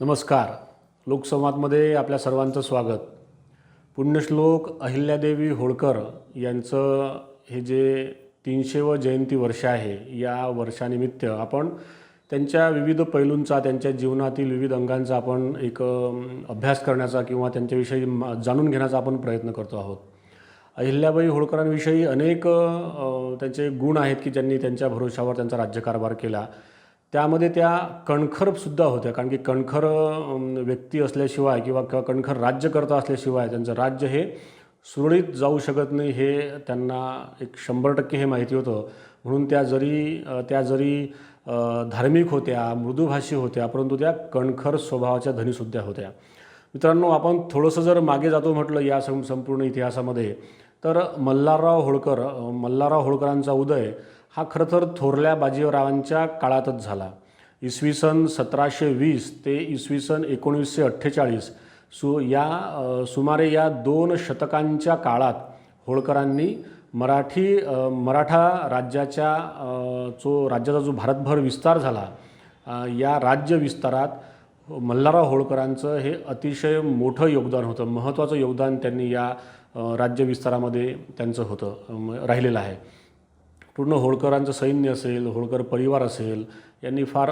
नमस्कार. लोकसंवादमध्ये आपल्या सर्वांचं स्वागत. पुण्यश्लोक अहिल्यादेवी होळकर यांचं हे जे तीनशेवं जयंती वर्ष आहे या वर्षानिमित्त आपण त्यांच्या विविध पैलूंचा त्यांच्या जीवनातील विविध अंगांचा आपण एक अभ्यास करण्याचा किंवा त्यांच्याविषयी जाणून घेण्याचा आपण प्रयत्न करतो आहोत. अहिल्याबाई होळकरांविषयी अनेक त्यांचे गुण आहेत की ज्यांनी त्यांच्या भरोशावर त्यांचा राज्यकारभार केला. त्यामध्ये त्या कणखरसुद्धा होत्या. कारण की कणखर व्यक्ती असल्याशिवाय किंवा किंवा कणखर राज्यकर्ता असल्याशिवाय त्यांचं राज्य हे सुरळीत जाऊ शकत नाही हे त्यांना एक शंभर टक्के हे माहिती होतं. म्हणून त्या जरी त्या जरी धार्मिक होत्या मृदुभाषी होत्या परंतु त्या कणखर स्वभावाच्या धनीसुद्धा होत्या. मित्रांनो आपण थोडंसं जर मागे जातो म्हटलं या सं संपूर्ण इतिहासामध्ये तर मल्हारराव होळकर मल्हारराव होळकरांचा उदय हा खरं तर थोरल्या बाजीरावांच्या काळातच झाला. इसवी सन सतराशे वीस ते इसवी सन एकोणीसशे अठ्ठेचाळीस सु या सुमारे या दोन शतकांच्या काळात होळकरांनी मराठी मराठा राज्याच्या जो राज्याचा जो भारतभर विस्तार झाला या राज्य विस्तारात मल्हारराव होळकरांचं हे अतिशय मोठं योगदान होतं. महत्त्वाचं योगदान त्यांनी या राज्य विस्तारामध्ये त्यांचं होतं राहिलेलं आहे. पूर्ण होळकरांचं सैन्य असेल होळकर परिवार असेल यांनी फार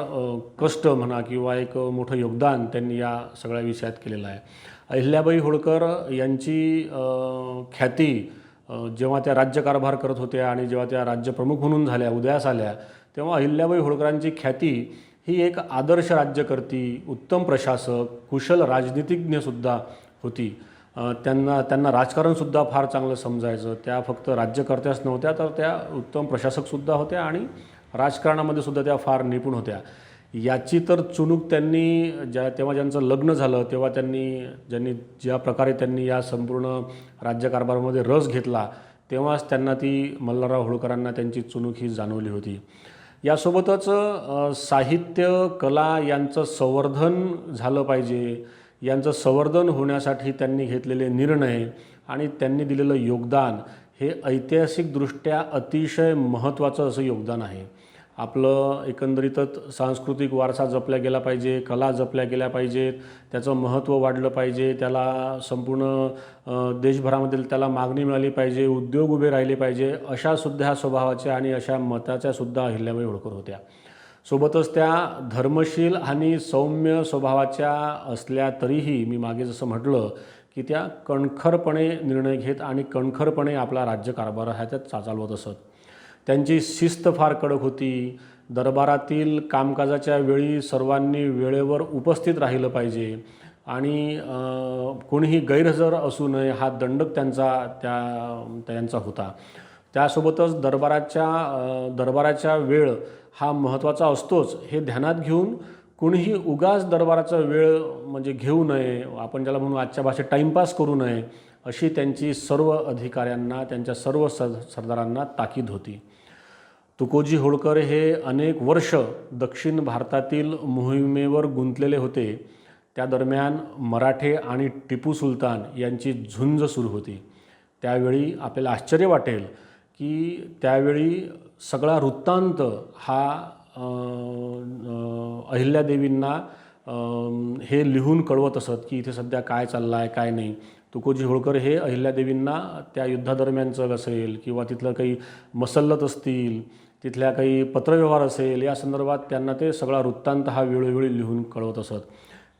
कष्ट म्हणा किंवा एक मोठं योगदान त्यांनी या सगळ्या विषयात केलेलं आहे. अहिल्याबाई होळकर यांची ख्याती जेव्हा त्या राज्यकारभार करत होत्या आणि जेव्हा त्या राज्यप्रमुख म्हणून झाल्या उदयास आल्या तेव्हा अहिल्याबाई होळकरांची ख्याती ही एक आदर्श राज्यकर्ती उत्तम प्रशासक कुशल राजनीतिज्ञसुद्धा होती. त्यांना त्यांना राजकारणसुद्धा फार चांगलं समजायचं. त्या फक्त राज्यकर्त्याच नव्हत्या तर त्या उत्तम प्रशासकसुद्धा होत्या आणि राजकारणामध्ये सुद्धा त्या फार निपुण होत्या. याची तर चुणूक त्यांनी ज्या तेव्हा ज्यांचं लग्न झालं तेव्हा त्यांनी ज्यांनी ज्या प्रकारे त्यांनी या संपूर्ण राज्यकारभारामध्ये रस घेतला तेव्हाच त्यांना ती मल्हारराव होळकरांना त्यांची चुणूक ही जाणवली होती. यासोबतच साहित्य कला यांचं संवर्धन झालं पाहिजे. यांचं संवर्धन होण्यासाठी त्यांनी घेतलेले निर्णय आणि त्यांनी दिलेलं योगदान हे ऐतिहासिकदृष्ट्या अतिशय महत्त्वाचं असं योगदान आहे. आपलं एकंदरीतच सांस्कृतिक वारसा जपला गेला पाहिजे कला जपल्या गेल्या पाहिजेत त्याचं महत्त्व वाढलं पाहिजे त्याला संपूर्ण देशभरामधील त्याला मागणी मिळाली पाहिजे उद्योग उभे राहिले पाहिजे अशा सुद्धा ह्या स्वभावाच्या आणि अशा मताच्या सुद्धा अहिल्याबाई होळकर होत्या. सोबतच त्या धर्मशील आणि सौम्य स्वभावाच्या असल्या तरीही मी मागे जसं म्हटलं की त्या कणखरपणे निर्णय घेत आणि कणखरपणे आपला राज्यकारभार हा त्यात चालवत असत. त्यांची शिस्त फार कडक होती. दरबारातील कामकाजाच्या वेळी सर्वांनी वेळेवर उपस्थित राहिलं पाहिजे आणि कोणीही गैरहजर असू नये हा दंडक त्यांचा त्या त्यांचा होता. त्यासोबतच दरबाराच्या दरबाराच्या वेळ हा महत्त्वाचा असतोच. हे ध्यानात घेऊन कुणीही उगाच दरबाराचा वेळ म्हणजे घेऊ नये आपण ज्याला म्हणू आजच्या भाषेत टाईमपास करू नये अशी त्यांची सर्व अधिकाऱ्यांना त्यांच्या सर्व सर सरदारांना ताकीद होती. तुकोजी होळकर हे अनेक वर्ष दक्षिण भारतातील मोहिमेवर गुंतलेले होते. त्या दरम्यान मराठे आणि टिपू सुलतान यांची झुंज सुरू होती. त्यावेळी आपल्याला आश्चर्य वाटेल की त्यावेळी सगळा वृत्तांत हा अहिल्यादेवींना हे लिहून कळवत असत की इथे सध्या काय चाललं आहे काय नाही. तुकोजी होळकर हे अहिल्यादेवींना त्या युद्धादरम्यानचं असेल किंवा तिथलं काही मसल्लत असतील तिथल्या काही पत्रव्यवहार असेल या संदर्भात त्यांना ते सगळा वृत्तांत हा वेळोवेळी लिहून कळवत असत.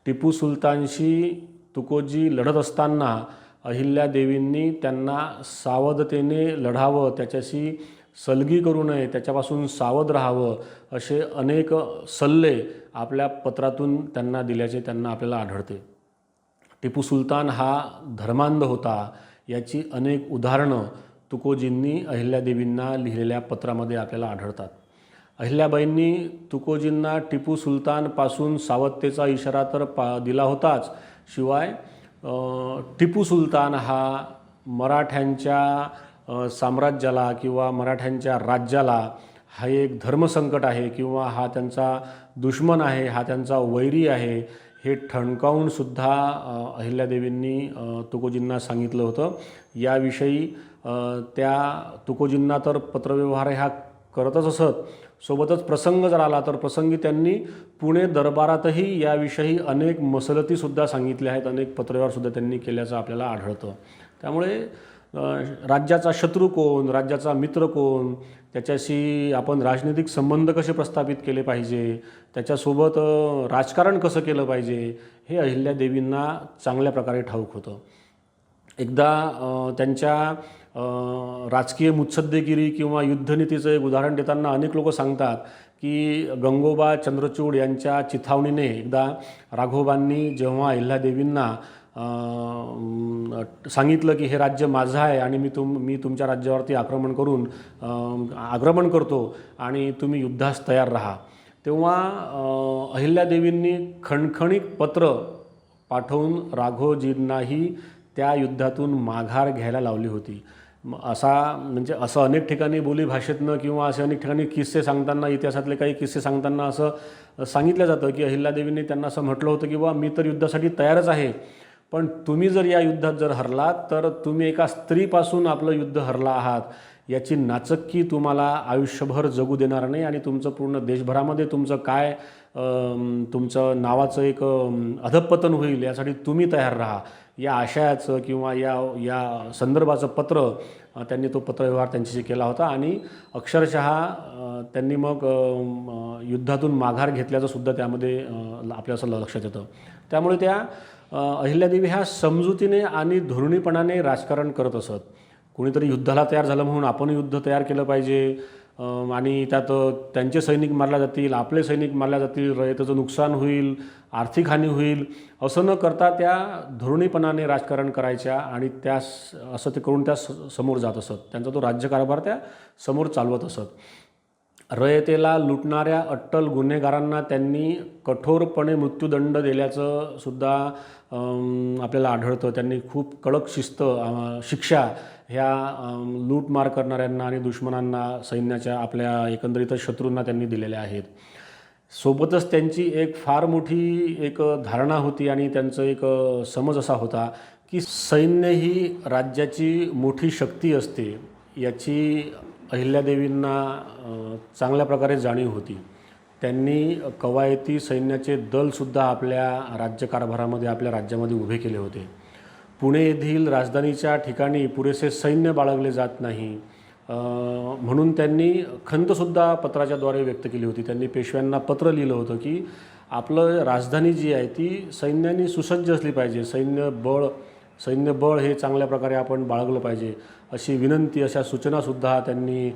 टिपू सुलतानशी तुकोजी लढत असताना अहिल्यादेवींनी त्यांना सावधतेने लढावं त्याच्याशी सलगी करू नये त्याच्यापासून सावध राहावं असे अनेक सल्ले आपल्या पत्रातून त्यांना दिल्याचे त्यांना आपल्याला आढळते. टिपू सुलतान हा धर्मांध होता याची अनेक उदाहरणं तुकोजींनी अहिल्यादेवींना लिहिलेल्या पत्रामध्ये आपल्याला आढळतात. अहिल्याबाईंनी तुकोजींना टिपू सुलतानपासून सावधतेचा इशारा तर पा दिला होताच. शिवाय टिपू सुलतान हा मराठ्यांच्या साम्राज्याला किंवा मराठ्यांच्या राज्याला हा एक धर्मसंकट आहे किंवा हा त्यांचा दुश्मन आहे हा त्यांचा वैरी आहे हे ठणकावून सुद्धा अहिल्यादेवींनी तुकोजींना सांगितलं होतं. याविषयी त्या तुकोजींना तर पत्रव्यवहार ह्या करतच असत सोबतच प्रसंग जर आला तर प्रसंगी त्यांनी पुणे दरबारातही याविषयी अनेक मसलतीसुद्धा सांगितल्या आहेत. अनेक पत्रव्यवहारसुद्धा त्यांनी केल्याचं आपल्याला आढळतं. त्यामुळे राज्याचा शत्रू कोण? राज्याचा मित्र कोण? त्याच्याशी आपण राजनैतिक संबंध कसे प्रस्थापित केले पाहिजे? त्याच्यासोबत राजकारण कसं केलं पाहिजे? हे अहिल्यादेवींना चांगल्या प्रकारे ठाऊक होतं. एकदा त्यांच्या राजकीय मुत्सद्देगिरी किंवा युद्धनीतीचं एक उदाहरण देताना अनेक लोक सांगतात की गंगोबा चंद्रचूड यांच्या चिथावणीने एकदा राघोबांनी जेव्हा अहिल्यादेवींना सांगितलं की हे राज्य माझं आहे आणि मी तुम मी तुमच्या राज्यावरती आक्रमण करून आक्रमण करतो आणि तुम्ही युद्धास तयार राहा. तेव्हा अहिल्यादेवींनी खणखणीत पत्र पाठवून राघोजींनाही त्या युद्धातून माघार घ्यायला लावली होती. असा म्हणजे असं अनेक ठिकाणी बोली भाषेतनं किंवा असे अनेक ठिकाणी किस्से सांगताना इतिहासातले काही किस्से सांगताना असं सांगितलं जातं की अहिल्यादेवींनी त्यांना असं म्हटलं होतं की बा मी तर युद्धासाठी तयारच आहे. पण तुम्ही जर या युद्धात जर हरलात तर तुम्ही एका स्त्रीपासून आपलं युद्ध हरला आहात. याची नाचक्की तुम्हाला आयुष्यभर जगू देणार नाही आणि तुमचं पूर्ण देशभरामध्ये तुमचं काय तुमचं नावाचं एक अधपतन होईल यासाठी तुम्ही तयार राहा. या आशयाचं किंवा या या संदर्भाचं पत्र त्यांनी तो पत्रव्यवहार त्यांच्याशी केला होता. आणि अक्षरशः त्यांनी मग युद्धातून माघार घेतल्याचं सुद्धा त्यामध्ये आपल्या असं लक्षात येतं. त्यामुळे त्या अहिल्यादेवी ह्या समजुतीने आणि धोरणीपणाने राजकारण करत असत. कोणीतरी युद्धाला तयार झालं म्हणून आपण युद्ध तयार केलं पाहिजे. आणि त्यात त्यांचे सैनिक मारल्या जातील आपले सैनिक मारल्या जातील रयतेचं नुकसान होईल आर्थिक हानी होईल असं न करता त्या धोरणीपणाने राजकारण करायच्या आणि त्या स- असं ते करून त्या स- समोर जात असत. त्यांचा तो राज्यकारभार त्या समोर चालवत असत. रयतेला लुटणाऱ्या अट्टल गुन्हेगारांना त्यांनी कठोरपणे मृत्यूदंड दिल्याचं सुद्धा आपल्याला आढळतं. त्यांनी खूप कडक शिस्त शिक्षा ह्या लूटमार करणाऱ्यांना आणि दुश्मनांना सैन्याच्या आपल्या एकंदरीतच शत्रूंना त्यांनी दिलेल्या आहेत. सोबतच त्यांची एक फार मोठी एक धारणा होती आणि त्यांचं एक समज असा होता की सैन्य ही राज्याची मोठी शक्ती असते. याची अहिल्यादेवींना चांगल्या प्रकारे जाणीव होती. त्यांनी कवायती सैन्याचे दलसुद्धा आपल्या राज्यकारभारामध्ये आपल्या राज्यामध्ये उभे केले होते. पुणे येथील राजधानीच्या ठिकाणी पुरेसे सैन्य बाळगले जात नाही म्हणून त्यांनी खंतसुद्धा पत्राच्याद्वारे व्यक्त केली होती. त्यांनी पेशव्यांना पत्र लिहिलं होतं की आपलं राजधानी जी आहे ती सैन्याने सुसज्ज असली पाहिजे. सैन्य बळ सैन्यबळ हे चांगल्या प्रकारे आपण बाळगलं पाहिजे अशी विनंती अशा सूचनासुद्धा त्यांनी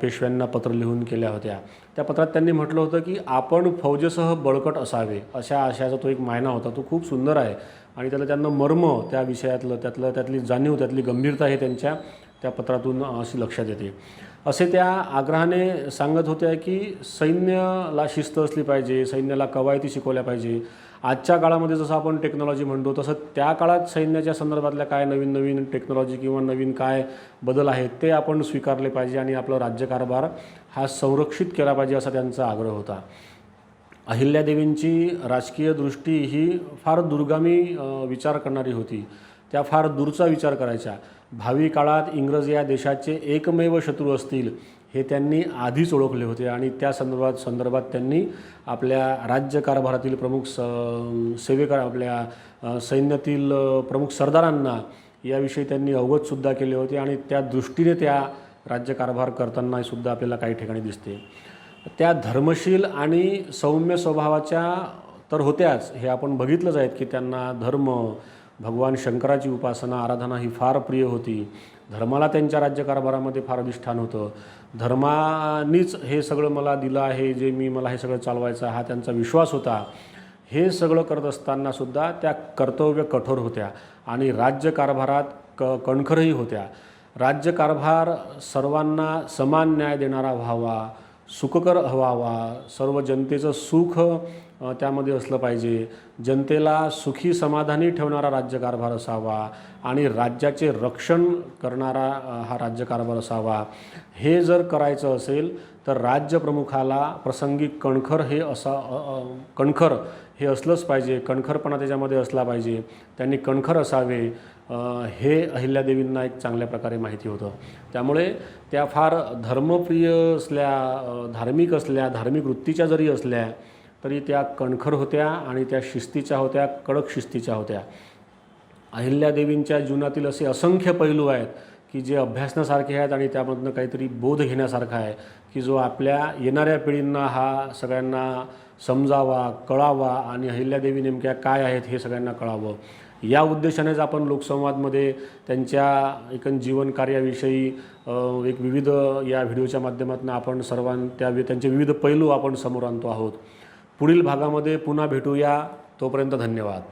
पेशव्यांना पत्र लिहून केल्या होत्या. त्या पत्रात त्यांनी म्हटलं होतं की आपण फौजेसह बळकट असावे अशा आशयाचा तो एक मायना होता तो खूप सुंदर आहे. आणि त्याला त्यांना मर्म त्या विषयातलं त्यातलं त्यातली जाणीव त्यातली गंभीरता हे त्यांच्या त्या पत्रातून अशी लक्षात येते. असे त्या आग्रहाने सांगत होत्या की सैन्याला शिस्त असली पाहिजे सैन्याला कवायती शिकवल्या पाहिजे. आजच्या काळामध्ये जसं आपण टेक्नॉलॉजी म्हणतो तसं त्या काळात सैन्याच्या संदर्भातल्या काय नवीन नवीन टेक्नॉलॉजी किंवा नवीन काय बदल आहेत ते आपण स्वीकारले पाहिजे आणि आपला राज्यकारभार हा संरक्षित केला पाहिजे असा त्यांचा आग्रह होता. अहिल्यादेवींची राजकीय दृष्टी ही फार दुर्गामी विचार करणारी होती. त्या फार दूरचा विचार करायच्या. भावी काळात इंग्रज या देशाचे एकमेव शत्रू असतील हे त्यांनी आधीच ओळखले होते आणि त्या संदर्भात संदर्भात त्यांनी आपल्या राज्यकारभारातील प्रमुख स सेवेकार आपल्या सैन्यातील प्रमुख सरदारांना याविषयी त्यांनी अवगतसुद्धा केले होते आणि त्या दृष्टीने त्या राज्यकारभार करतानासुद्धा आपल्याला काही ठिकाणी दिसते. त्या धर्मशील आणि सौम्य स्वभावाच्या तर होत्याच हे आपण बघितलंच आहेत की त्यांना धर्म भगवान शंकराची उपासना आराधना ही फार प्रिय होती. धर्माला त्यांच्या राज्यकारभारामध्ये फार अधिष्ठान होतं. धर्मानीच हे सगळं मला दिलं आहे जे मी मला हे सगळं चालवायचं हा त्यांचा विश्वास होता. हे सगळं करत असताना सुद्धा त्या कर्तव्य कठोर होत्या आणि राज्यकारभारात क कणखरही होत्या. राज्यकारभार सर्वांना समान न्याय देणारा व्हावा. सुखकर व्हावा सर्व जनतेचं सुख त्यामध्ये असलं पाहिजे. जनतेला सुखी समाधानी ठेवणारा राज्यकारभार असावा आणि राज्याचे रक्षण करणारा हा राज्यकारभार असावा. हे जर करायचं असेल तर राज्यप्रमुखाला प्रसंगी कणखर हे असा कणखर हे असलंच पाहिजे कणखरपणा त्याच्यामध्ये असला पाहिजे त्यांनी कणखर असावे हे अहिल्यादेवींना एक चांगल्या प्रकारे माहिती होतं. त्यामुळे त्या फार धर्मप्रिय असल्या धार्मिक असल्या धार्मिक वृत्तीच्या जरी असल्या तरी त्या कणखर होत्या आणि त्या शिस्तीच्या होत्या कडक शिस्तीच्या होत्या. अहिल्यादेवींच्या जीवनातील असे असंख्य पैलू आहेत की जे अभ्यासण्यासारखे आहेत आणि त्यामधनं काहीतरी बोध घेण्यासारखा आहे की जो आपल्या येणाऱ्या पिढींना हा सगळ्यांना समजावा कळावा आणि अहिल्यादेवी नेमक्या काय आहेत हे सगळ्यांना कळावं. या उद्देशानेच आपण लोकसंवादमध्ये त्यांच्या एकूण जीवन कार्याविषयी एक विविध या व्हिडिओच्या माध्यमातून आपण सर्वां त्या त्यांचे विविध पैलू आपण समोर आणतो आहोत. पुढील भागामध्ये पुन्हा भेटूया. तोपर्यंत धन्यवाद.